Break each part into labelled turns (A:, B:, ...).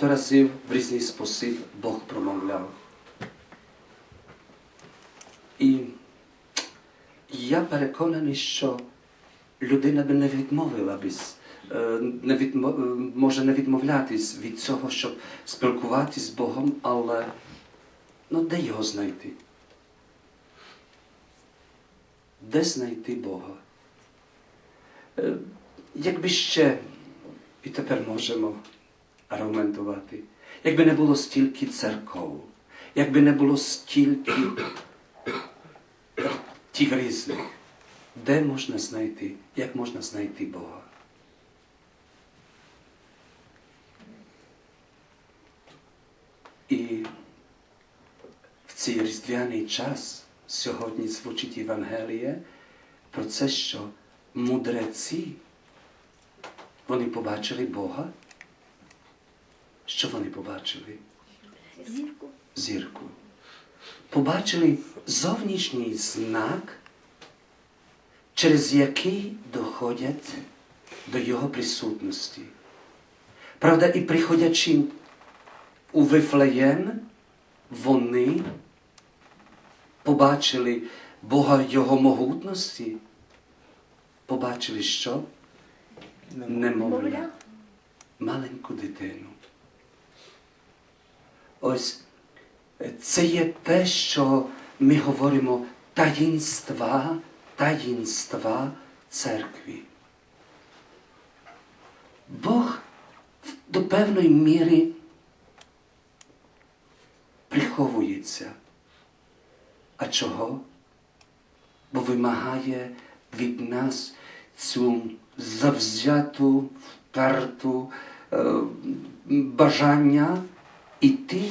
A: багато разів в різний спосіб Бог промовляв. І я переконаний, що людина би не відмовилась, е, не відмо, е, може не відмовлятись від цього, щоб спілкуватись з Богом, але ну, де його знайти? Де знайти Бога? Е, Якби ще, і тепер можемо аргументувати, якби не було стільки церков, якби не було стільки тих різних, де можна знайти, як можна знайти Бога? І в цей різдвяний час сьогодні звучить Євангеліє про це, що мудреці, вони побачили Бога. Що вони побачили?
B: Зірку.
A: Зірку. Побачили зовнішній знак, через який доходять до Його присутності. Правда, і приходячи у Вифлеєм, вони побачили Бога Його могутності, побачили що? Немовля, маленьку дитину. Ось е, це є те, що ми говоримо таїнства, таїнства церкві. Бог до певної міри приховується. А чого? Бо вимагає від нас цю завзяту, вперту е, бажання іти,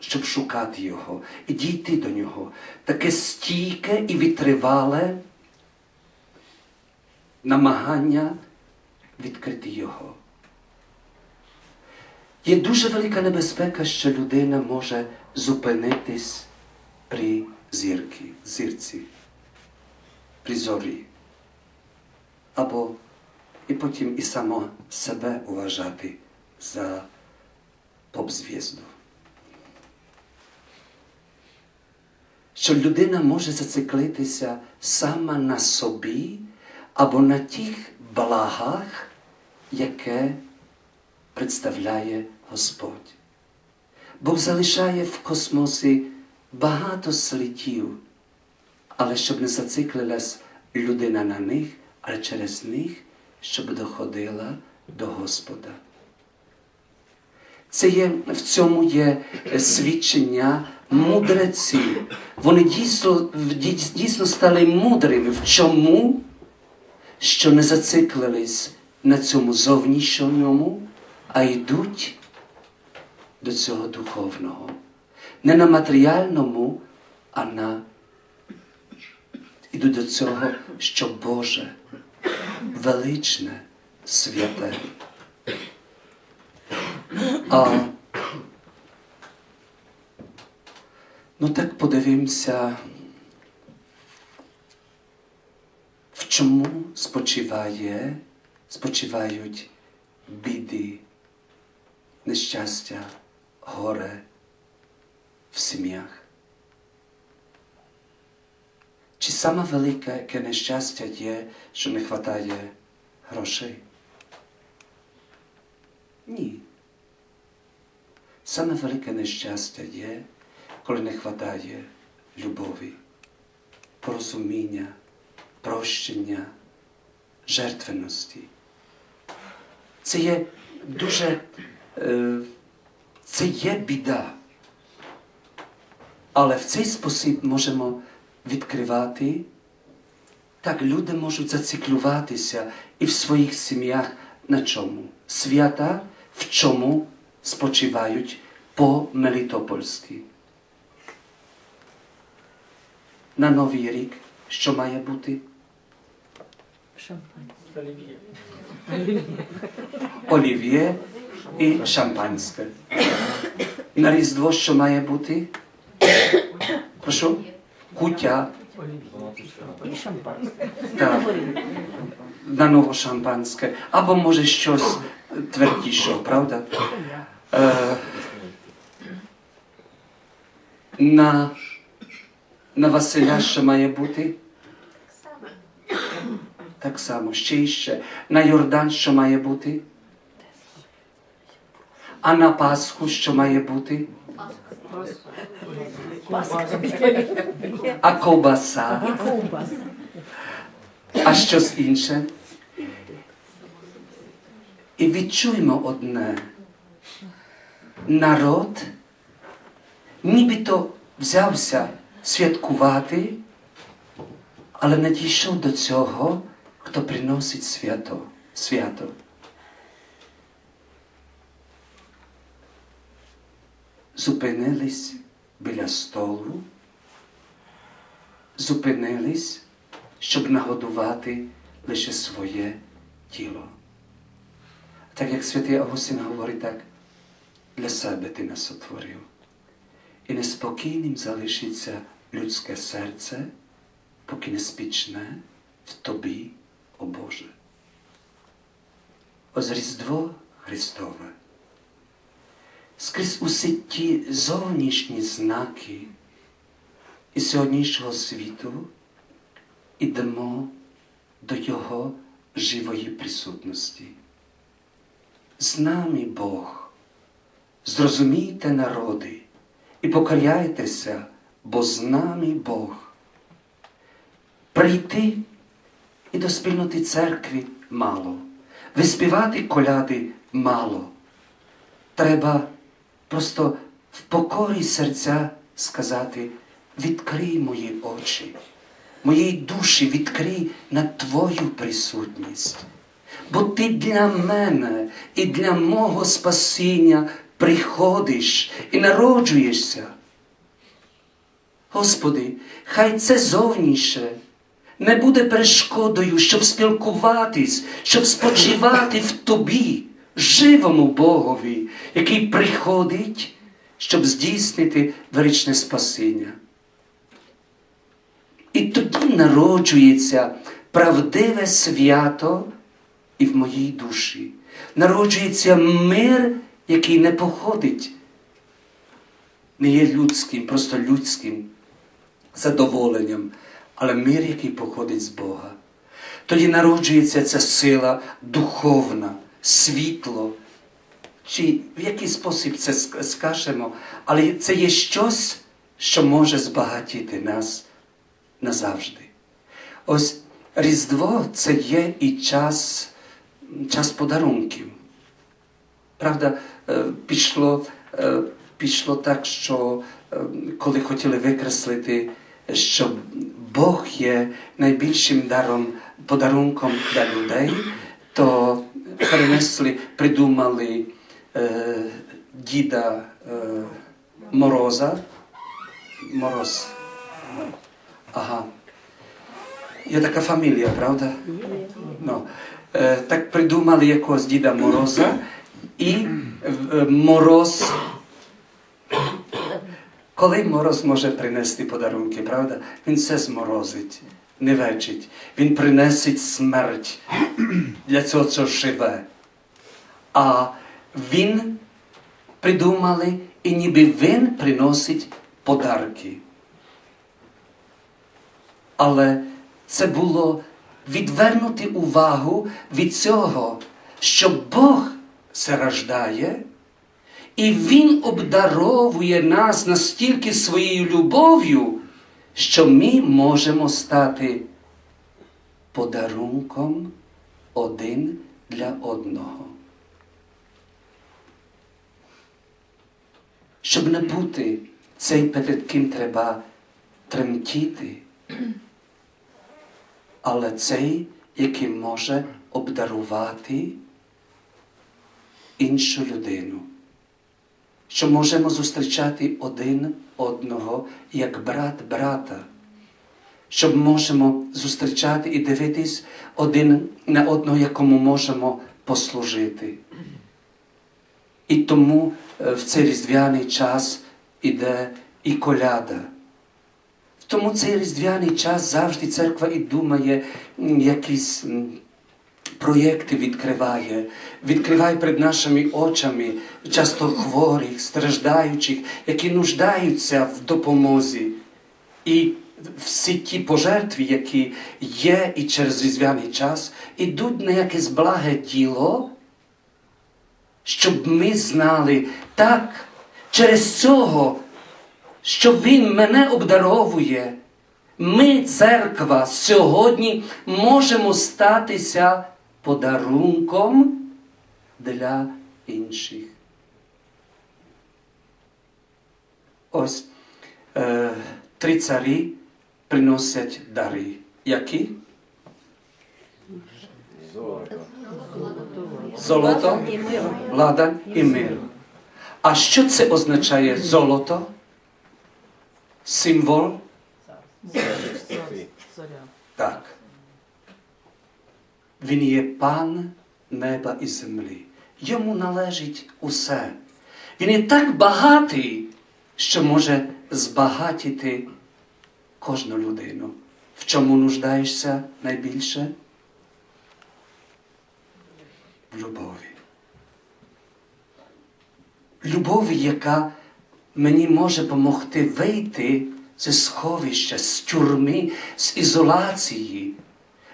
A: щоб шукати його, і дійти до нього. Таке стійке і витривале намагання відкрити його. Є дуже велика небезпека, що людина може зупинитись при зірки, зірці, при зорі. Або і потім і само себе вважати за поп-звізду. Що людина може зациклитися сама на собі або на тих благах, яке представляє Господь. Бог залишає в космосі багато слідів, але щоб не зациклилась людина на них, але через них, щоб доходила до Господа. Це є, в цьому є е, свідчення мудреців. Вони дійсно, дійсно стали мудрими. В чому? Що не зациклились на цьому зовнішньому, а йдуть до цього духовного. Не на матеріальному, а на йдуть до цього, що Боже, величне, святе. А ну так подивимося, в чому спочиває, спочивають біди, нещастя, горе в сім'ях. Чи саме велике яке нещастя є, що не вистачає грошей? Ні. Саме велике нещастя є, коли не вистачає любові, порозуміння, прощення, жертвеності. Це є дуже, е, це є біда. Але в цей спосіб можемо відкривати, так люди можуть зациклюватися і в своїх сім'ях на чому? Свята в чому спочивають по-мелітопольськи. На Новий рік що має бути?
B: Шампань.
A: Олів'є і шампанське. На Різдво що має бути? Прошу? кутя
B: І шампанське.
A: так, на ново шампанське, або може щось твердішого, правда? Е, на, на Василя що має бути? Так само, ще і ще. На Йордан що має бути? А на Пасху що має бути? А ковбаса?
B: Ковбас.
A: А щось інше? І відчуємо одне. Народ нібито взявся святкувати, але не дійшов до цього, хто приносить свято. свято. Зупинились біля столу, зупинились, щоб нагодувати лише своє тіло. Так як святий Августин говорить так, для себе ти нас сотворив. І неспокійним залишиться людське серце, поки не спічне в тобі, о Боже. Ось Різдво Христове. Скрізь усі ті зовнішні знаки і сьогоднішнього світу ідемо до Його живої присутності. З нами Бог. Зрозумійте народи і покаяйтеся, бо з нами Бог. Прийти і до спільноти церкви мало, виспівати коляди мало. Треба просто в покорі серця сказати, відкрий мої очі, моїй душі відкрий на Твою присутність. Бо ти для мене і для мого спасіння приходиш і народжуєшся. Господи, хай це зовніше не буде перешкодою, щоб спілкуватись, щоб спочивати в Тобі, живому Богові, який приходить, щоб здійснити величне спасіння. І тоді народжується правдиве свято і в моїй душі. Народжується мир, який не походить, не є людським, просто людським задоволенням, але мир, який походить з Бога. Тоді народжується ця сила духовна, світло. Чи в який спосіб це скажемо, але це є щось, що може збагатіти нас назавжди. Ось Різдво це є і час, час подарунків. Правда, пішло, пішло так, що коли хотіли викреслити, що Бог є найбільшим даром, подарунком для людей, то перенесли, придумали е, діда е, Мороза. Мороз. Ага. Є така фамілія, правда? Ну, е, так придумали якогось діда Мороза і е, мороз. Коли мороз може принести подарунки, правда? Він все зморозить, не вечить. Він принесить смерть для цього, що живе. А він придумали, і ніби він приносить подарки. Але це було відвернути увагу від цього, що Бог се і Він обдаровує нас настільки своєю любов'ю, що ми можемо стати подарунком один для одного. Щоб не бути цей, перед ким треба тремтіти, але цей, який може обдарувати іншу людину. Що можемо зустрічати один одного як брат брата, що можемо зустрічати і дивитись один на одного, якому можемо послужити. І тому в цей різдвяний час іде і коляда. Тому цей різдвяний час завжди церква і думає якісь проєкти відкриває, відкриває перед нашими очами часто хворих, страждаючих, які нуждаються в допомозі. І всі ті пожертви, які є і через різдвяний час, ідуть на якесь благе діло, щоб ми знали так, через цього, що Він мене обдаровує. Ми, церква, сьогодні можемо статися подарунком для інших. Ось е, три царі приносять дари. Які? Золото,
B: мир.
A: ладан і мир. А що це означає золото? Символ? Так. Він є пан неба і землі. Йому належить усе. Він є так багатий, що може збагатити кожну людину. В чому нуждаєшся найбільше? В любові. Любові, яка мені може допомогти вийти зі сховища, з тюрми, з ізоляції,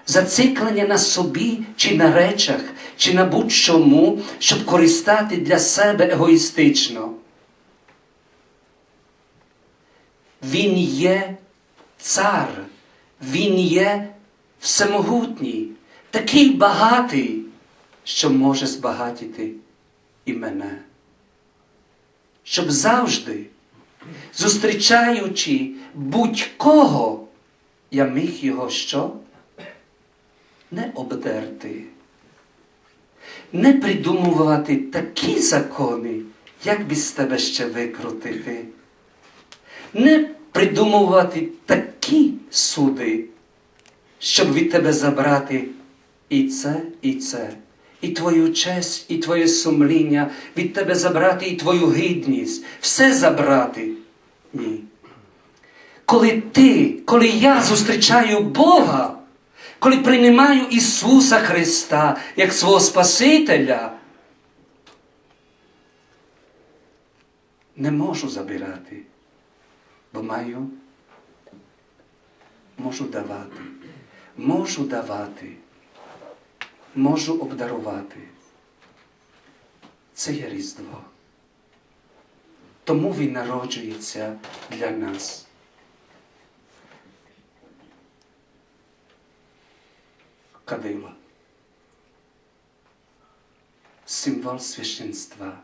A: зациклення на собі чи на речах, чи на будь-чому, щоб користати для себе егоїстично. Він є цар, він є всемогутній, такий багатий, що може збагатити і мене. Щоб завжди, зустрічаючи будь-кого, я міг його що? Не обдерти, не придумувати такі закони, як би з тебе ще викрутити, не придумувати такі суди, щоб від тебе забрати і це, і це, і твою честь, і твоє сумління, від тебе забрати і твою гідність, все забрати. Ні. Коли ти, коли я зустрічаю Бога, коли приймаю Ісуса Христа як свого Спасителя, не можу забирати, бо маю, можу давати, можу давати, можу обдарувати. Це є Різдво. Тому він народжується для нас. Кадила. Символ священства.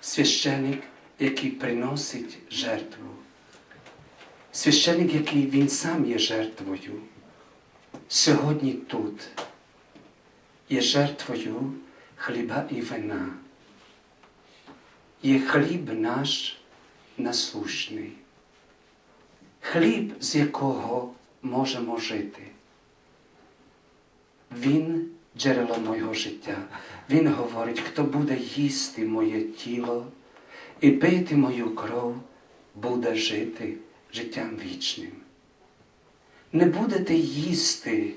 A: Священик, який приносить жертву. Священик, який він сам є жертвою. Сьогодні тут є жертвою хліба і вина. Є хліб наш насущний. Хліб, з якого можемо жити. Він джерело моєго життя. Він говорить, хто буде їсти моє тіло і пити мою кров, буде жити життям вічним. Не будете їсти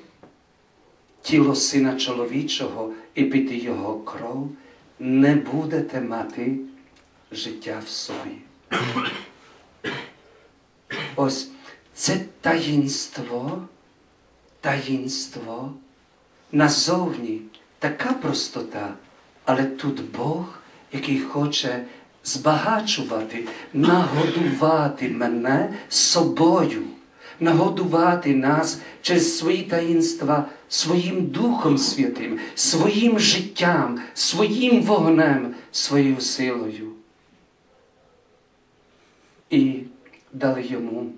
A: тіло сина чоловічого і пити його кров, не будете мати життя в собі. Ось це таїнство, таїнство назовні така простота, але тут Бог, який хоче збагачувати, нагодувати мене собою, нагодувати нас через свої таїнства своїм Духом Святим, своїм життям, своїм вогнем, своєю силою. І дали йому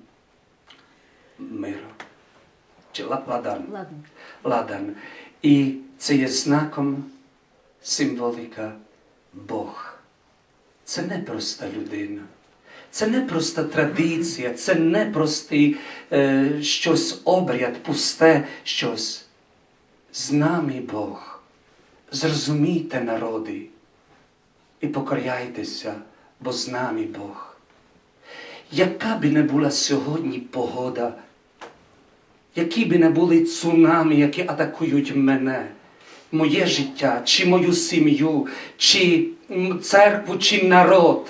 A: мир. Чи ла- ладан ладан. І це є знаком символіка Бог. Це не проста людина. Це не проста традиція, це не простий е, щось обряд, пусте щось. З нами Бог. Зрозумійте народи і покоряйтеся, бо з нами Бог. яка би не була сьогодні погода, які би не були цунамі, які атакують мене, моє життя, чи мою сім'ю, чи церкву, чи народ,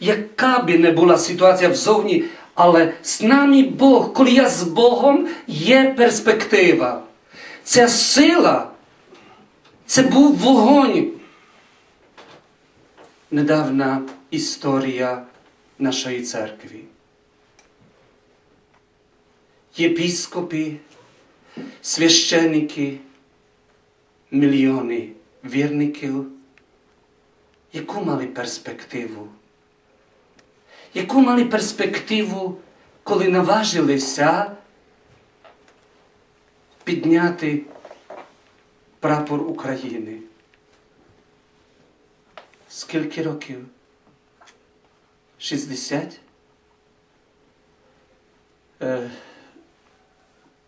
A: яка би не була ситуація взовні, але з нами Бог, коли я з Богом, є перспектива. Ця сила, це був вогонь. Недавна історія нашої церкви. Єпіскопи, священники, мільйони вірників, яку мали перспективу? Яку мали перспективу, коли наважилися підняти прапор України? Скільки років? 60? Е,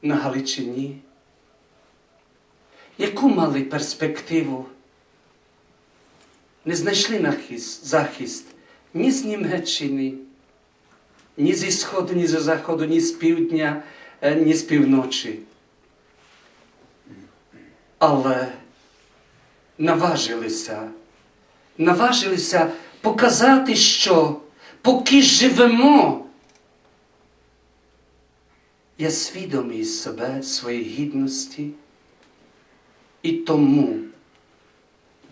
A: на Галичині. Яку мали перспективу? Не знайшли нахист, захист ні з Німеччини, ні зі сходу, ні зі заходу, ні з півдня, е, ні з півночі. Але наважилися, наважилися показати, що поки живемо, я свідомий себе, своєї гідності і тому,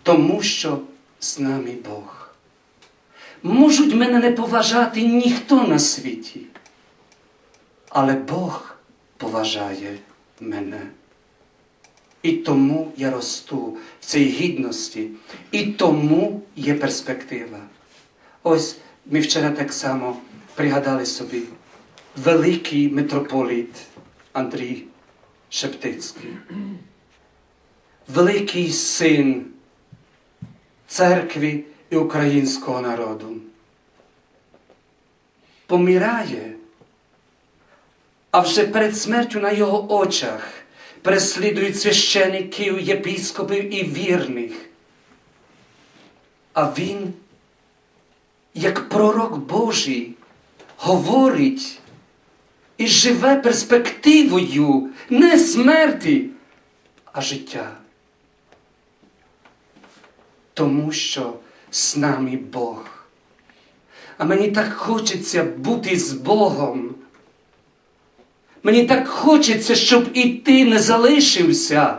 A: тому що з нами Бог. Можуть мене не поважати ніхто на світі, але Бог поважає мене. І тому я росту в цій гідності, і тому є перспектива. Ось ми вчора так само пригадали собі великий митрополіт Андрій Шептицький, великий син церкви і українського народу. Помирає, а вже перед смертю на його очах переслідують священиків, єпіскопів і вірних. А він, як пророк Божий, говорить і живе перспективою не смерті, а життя. Тому що з нами Бог. А мені так хочеться бути з Богом. Мені так хочеться, щоб і ти не залишився,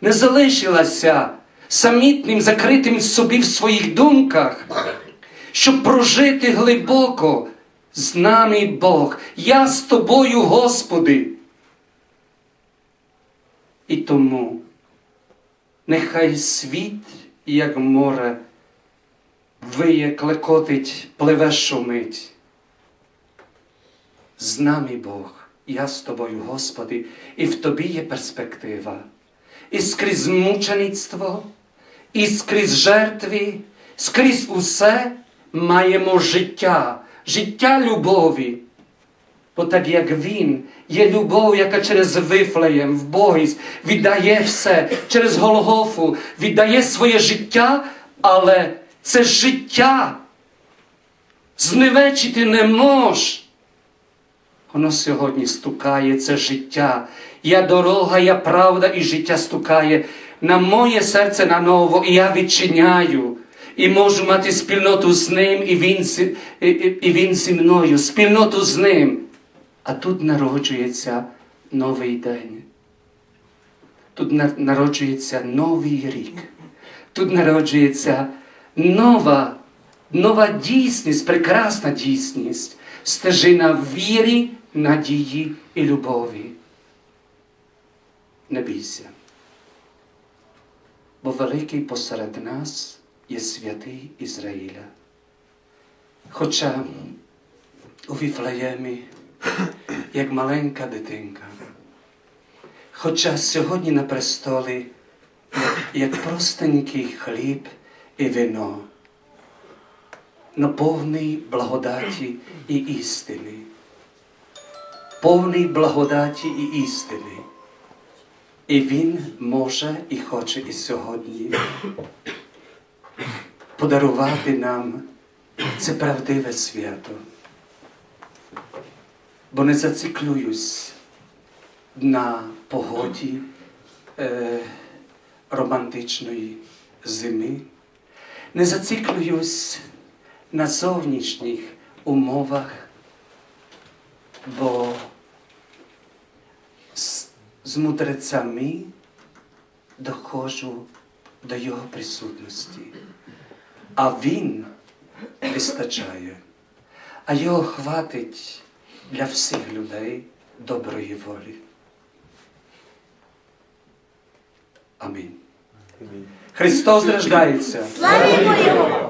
A: не залишилася самітним, закритим собі в своїх думках, щоб прожити глибоко з нами Бог. Я з тобою, Господи. І тому нехай світ, як море, виє, клекотить, пливе шумить. З нами Бог, я з тобою, Господи, і в тобі є перспектива. І скрізь мучеництво, і скрізь жертви, скрізь усе маємо життя, життя любові. Бо так як Він є любов, яка через Вифлеєм в Богі віддає все, через Голгофу віддає своє життя, але це життя зневечити не мож. Воно сьогодні стукає, це життя. Я дорога, я правда і життя стукає на моє серце наново, і я відчиняю. І можу мати спільноту з ним, і він, і, і він зі мною, спільноту з ним. А тут народжується новий день. Тут народжується новий рік. Тут народжується нова, нова дійсність, прекрасна дійсність, стежина віри, надії і любові. Не бійся. Бо великий посеред нас є святий Ізраїля. Хоча у Віфлеємі, як маленька дитинка, хоча сьогодні на престолі, як, простенький хліб і вино, но повний благодаті і істини, повний благодаті і істини. І Він може і хоче і сьогодні подарувати нам це правдиве свято. бо не зациклююсь на погоді е, романтичної зими, не зациклююсь на зовнішніх умовах, бо з, з мудрецями доходжу до його присутності, а він вистачає, а його хватить для всіх людей доброї волі. Амінь. Христос рождається.
C: Слава Його!